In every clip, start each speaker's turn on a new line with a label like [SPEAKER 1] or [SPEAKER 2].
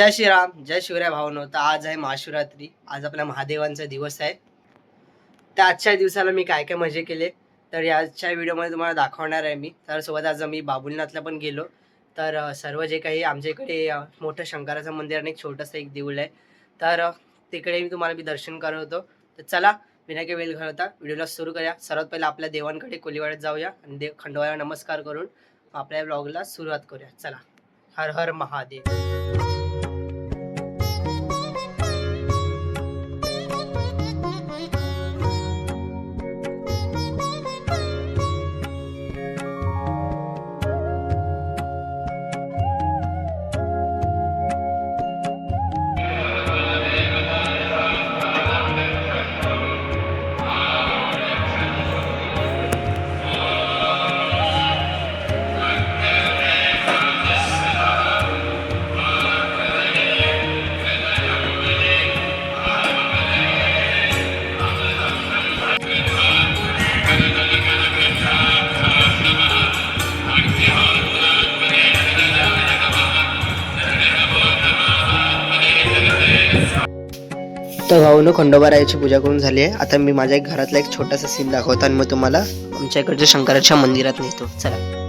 [SPEAKER 1] जय श्रीराम जय शिवराय भावनो. तर आज आहे महाशिवरात्री. आज आपल्या महादेवांचा दिवस आहे. तर आजच्या दिवसाला मी काय काय मजे केले? तर याच्या व्हिडिओमध्ये तुम्हाला दाखवणार आहे मी. तर सोबत आज आम्ही बाबुलनाथला पण गेलो. तर सर्व जे काही आमच्या इकडे मोठं शंकराचं मंदिर आणि एक छोटंसं एक देऊळ आहे. तर तिकडे मी तुम्हाला मी दर्शन करवतो. तर चला बिना काही वेळ घालवता. व्हिडिओला सुरू करूया. सर्वात पहिला आपल्या देवांकडे कोलीवाड्यात जाऊया आणि देव खंडोबाला नमस्कार करून आपल्या ब्लॉगला सुरुवात करूया. चला. हर हर महादेव. तर भाऊनं खंडोबारायाची पूजा करून झाली आहे. आता मी माझ्या घरातला एक छोटासा सीन दाखवतो आणि मग तुम्हाला आमच्या इकडच्या शंकराच्या मंदिरात नेतो. चला.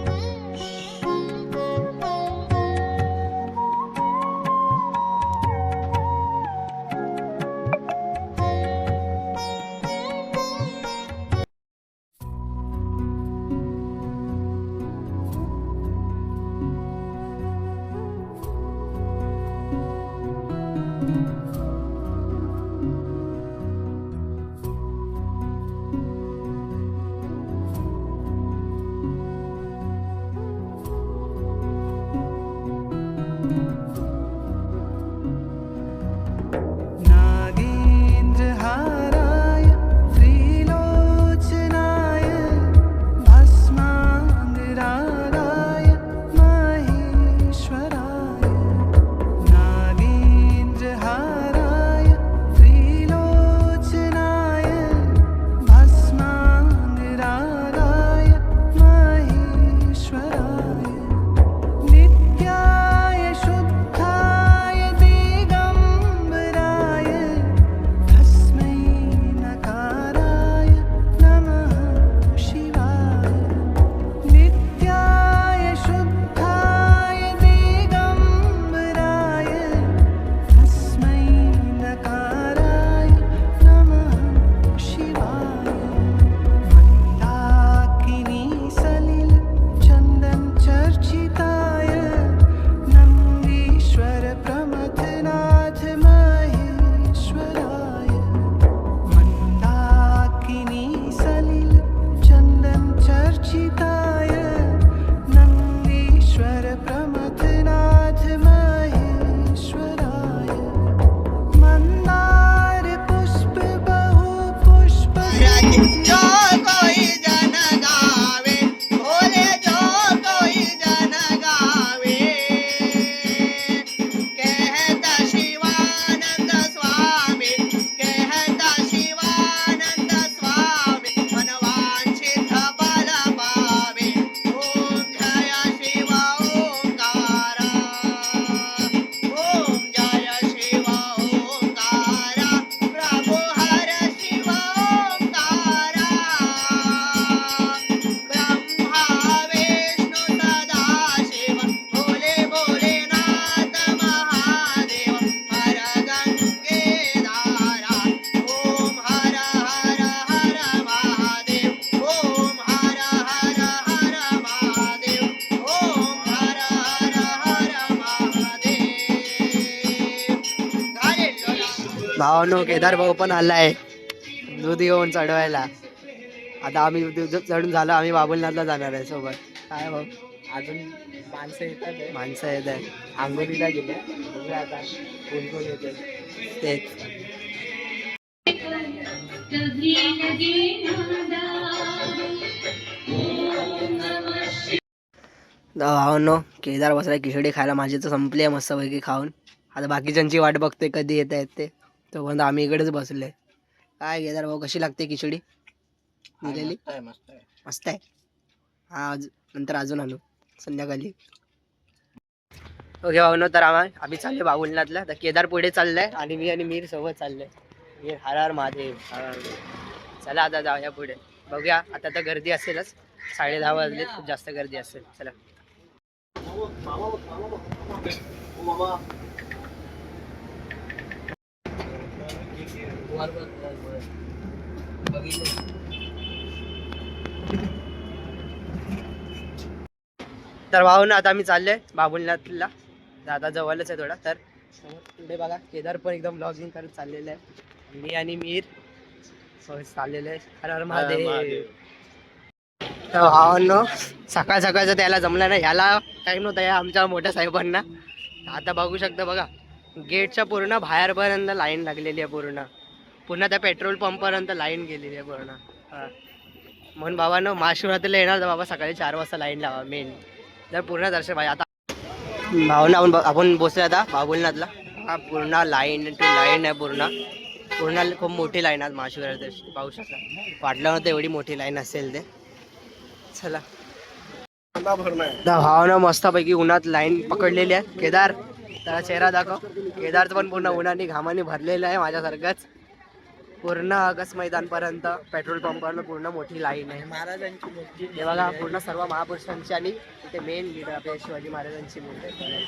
[SPEAKER 1] भावानो केदार भाऊ पण आलाय. दूध घेऊन चढवायला. आता आम्ही दूध चढून झालं आम्ही बाबुलनाथला जाणार आहे सोबत. काय भाऊ?
[SPEAKER 2] अजून माणसं येतात.
[SPEAKER 1] माणसं येत आहे
[SPEAKER 2] आंघोळीला गेले. बघूया आता कोण कोण येते.
[SPEAKER 1] तेच. भावानो केदार बसलाय खिचडी खायला. माझी तर संपली आहे मस्तपैकी खाऊन. आता बाकीच्यांची वाट बघतोय कधी येत आहेत ते. तोपर्यंत आम्ही इकडेच बसलोय. काय केदार भाऊ कशी लागते खिचडी? दिलेली?
[SPEAKER 2] मस्त आहे
[SPEAKER 1] हा आज नंतर अजून आणू संध्याकाळी. ओके भावनो तर आम्हा आम्ही चालले बाबुलनाथला. तर केदार पुढे चाललंय आणि मी आणि मीर सोबत चाललंय. मीर हर हर महादेव हर हर महादेव. चला आता जाऊया पुढे. बघूया आता तर गर्दी असेलच. साडे दहा वाजले खूप जास्त गर्दी असेल. चला. तर भाऊन आता आम्ही चाललोय बाबुलनाथला. आता जवळच आहे थोडा तर पुढे बघा केदार पण एकदम ब्लॉगिंग करत चाललेलं आहे. मी आणि मीर चाललेलं आहे. हर हर महादेव. तर भावांनो सकाळ सकाळचं त्याला जमलं नाही. ह्याला टाईम नव्हता या आमच्या मोठ्या साहेबांना. आता बघू शकता बघा गेटच्या पूर्ण बाहेरपर्यंत लाईन लागलेली आहे पूर्ण. पुन्हा त्या पेट्रोल पंपपर्यंत लाईन गेलेली आहे पूर्ण. हा. म्हणून बाबांनो महाशिवरात्रीला येणार तर बाबा सकाळी चार वाजता लाईन लावा मेन जर पूर्ण दर्शन पाहिजे. आता भावना आपण आपण बसलो आता बाबुलनाथला. हा पूर्ण लाईन टू लाईन आहे पूर्ण. पूर्ण खूप मोठी लाईन आहे महाशिवरात्री पाहू शकता. वाटलं नव्हतं एवढी मोठी लाईन असेल ते. चला. भावना मस्तपैकी उन्हात लाईन पकडलेली आहे. केदार त्याला चेहरा दाखव. केदार पण पूर्ण उन्हाने घामाने भरलेला आहे माझ्यासारखंच. पूर्ण ऑगस्ट मैदानपर्यंत पेट्रोल पंपवर पूर्ण मोठी लाईन आहे.
[SPEAKER 2] महाराजांची मूर्ती
[SPEAKER 1] हे बघा पूर्ण सर्व महापुरुषांची आणि इथे मेन लीडर आपल्या शिवाजी महाराजांची मूर्ती आहे.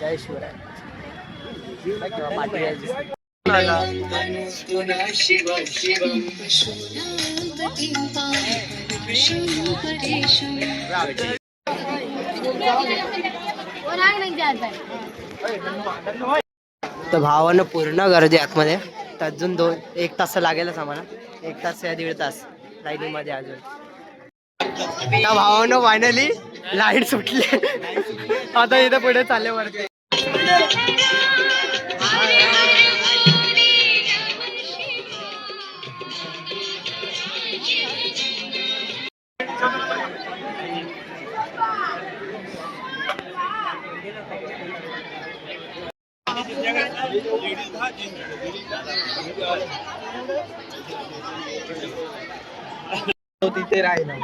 [SPEAKER 1] जय शिवराय. पाटील. तर भावानं पूर्ण गर्दी आतमध्ये. तर अजून दोन एक तास लागेलच आम्हाला. एक तास या दीड तास लाईनीमध्ये अजून. त्या भावानं फायनली लाइट सुटली आता इथं पुढे चालले वरती.
[SPEAKER 2] तिथे राहिला.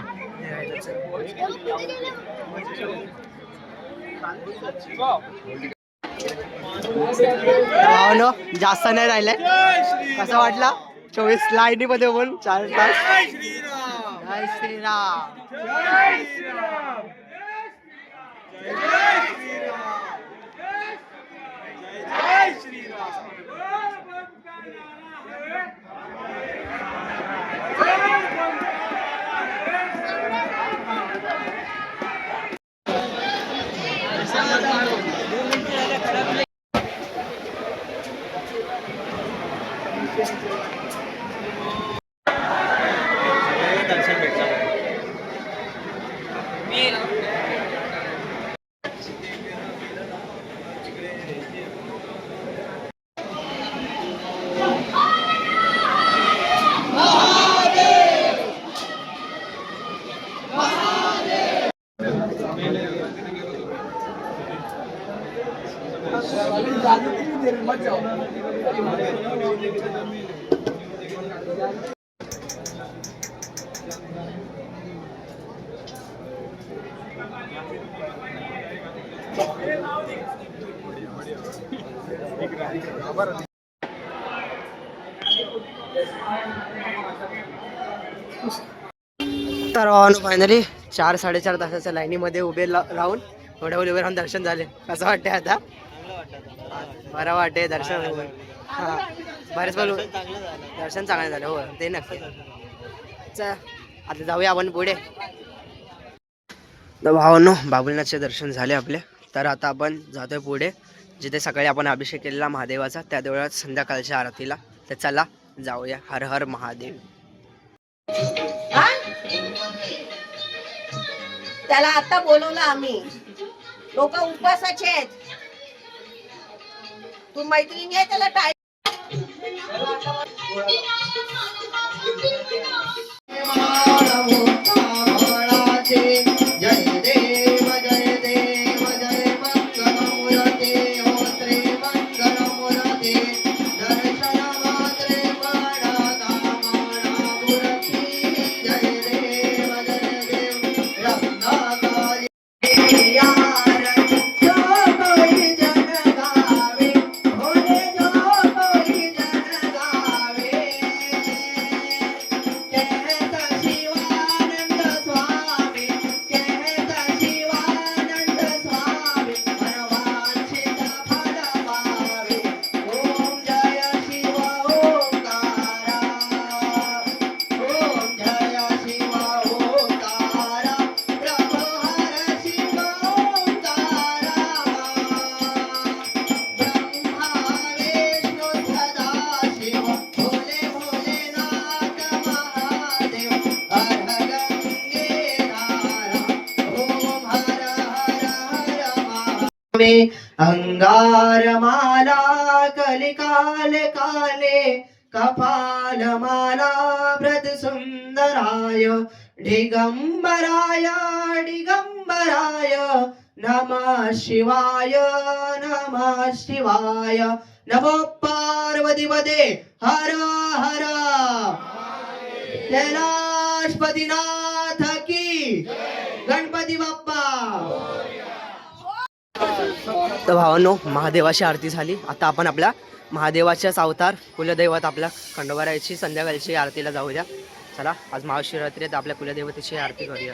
[SPEAKER 1] भावानं जास्त नाही राहिलंय. कसं वाटला? चोवीस लाईनी मध्ये पण चार तास. जय श्रीराम. జై శ్రీరామ్ तर फायनली चार साडेचार तासाच्या लाईनीमध्ये उभे राहून थोड्या वेळ उभे राहून दर्शन झाले. कसं वाटतंय आता? बरं वाटते दर्शन. बरेच बोलू दर्शन चांगलं झालं हो ते नक्की. चल आता जाऊया आपण पुढे. तर भावांनो बाबुलनाथचे दर्शन झाले आपले. तर आता आपण जातोय पुढे जिथे सकाळी आपण अभिषेक केलेला महादेवाचा त्या देवळात संध्याकाळच्या आरतीला. तर चला जाऊया. हर हर महादेव.
[SPEAKER 3] त्याला आता बोलवलं आम्ही. लोक उपवासाचे आहेत. तू मैत्रिणी आहे त्याला टाय
[SPEAKER 1] जय भावे अंगारमाला कलिकाल काले कपालमाला व्रत सुंदराय दिगंबराय दिगंबराय नमः शिवाय नमः शिवाय. नमो पार्वतीपदे हर हर। कैलाशपतीनाथ की। गणपती बाप्पा तर भावांनो महादेवाची आरती झाली. आता आपण आपल्या महादेवाच्याच अवतार कुलदैवत आपल्या खंडोबारायची संध्याकाळची आरतीला जाऊया. चला आज महाशिवरात्री तर आपल्या कुलदेवतेची आरती करूया.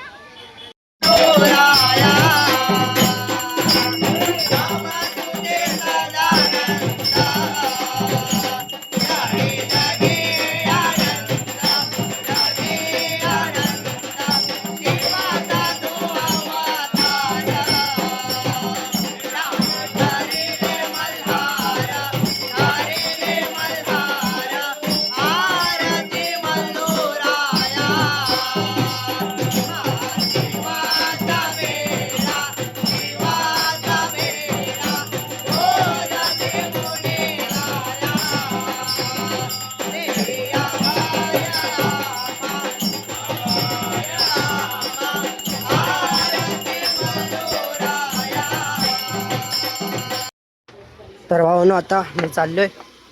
[SPEAKER 1] तर भावांनो आता मी चाललोय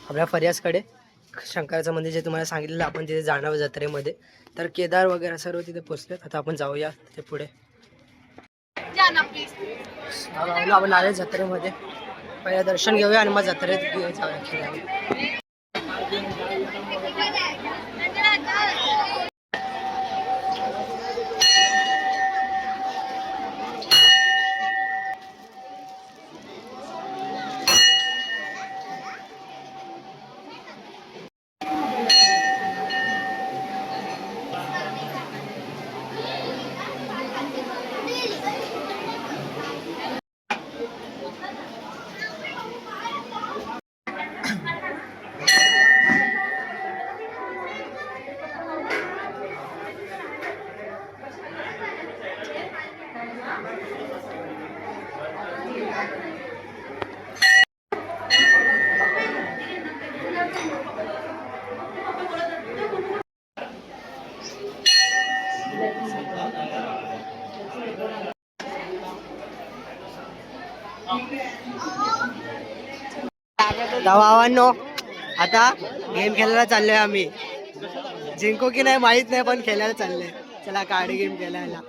[SPEAKER 1] आपल्या फरियाजकडे. शंकराचं मंदिर जे तुम्हाला सांगितलेलं आपण तिथे जाणार जत्रेमध्ये. तर केदार वगैरे सर्व तिथे पोचलेत. आता आपण जाऊया तिथे पुढे. आपण आले जत्रेमध्ये. पहिलं दर्शन घेऊया आणि मग जत्रेत जाऊया. खेळायला. तर भावांनो आता गेम खेळायला चाललोय आम्ही. जिंको की नाही माहीत नाही पण खेळायला चाललोय. चला काडी गेम खेळायला.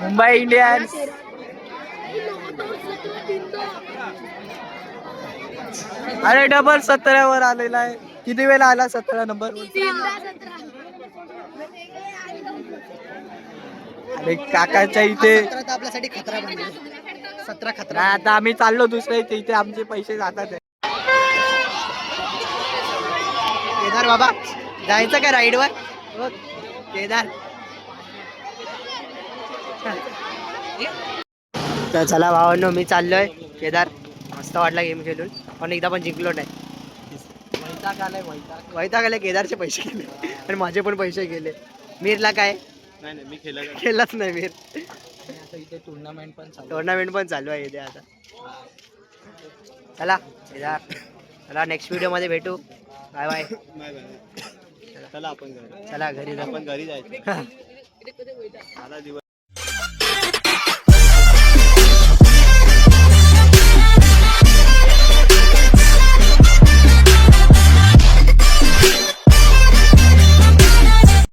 [SPEAKER 1] मुंबई इंडियन्स. अरे डबल सतरावर आलेला आहे. किती वेळा आला सतरा नंबर अरे काकाच्या इथे आपल्यासाठी खतरा सतरा खतरा. आता आम्ही चाललो दुसऱ्या इथे इथे आमचे पैसे जातात. केदार बाबा जायचं का राईड वर हो, केदार. तर चला भावांनो मी चाललोय. केदार मस्त वाटला गेम खेळून. पण एकदा पण जिंकलो नाही. वैताग आलाय केदारचे पैसे गेले. आणि माझे पण पैसे गेले. मीरला काय?
[SPEAKER 2] नाही नाही मी खेळला
[SPEAKER 1] खेळलाच नाही मीर
[SPEAKER 2] इथे टुर्नामेंट पण चालू
[SPEAKER 1] टुर्नामेंट पण चालू आहे इथे आता. चला केदार चला नेक्स्ट व्हिडिओमध्ये भेटू. बाय बाय
[SPEAKER 2] बाय बाय चला. आपण घरी.
[SPEAKER 1] चला घरी जाऊ.
[SPEAKER 2] आपण घरी जायचं. दिवस.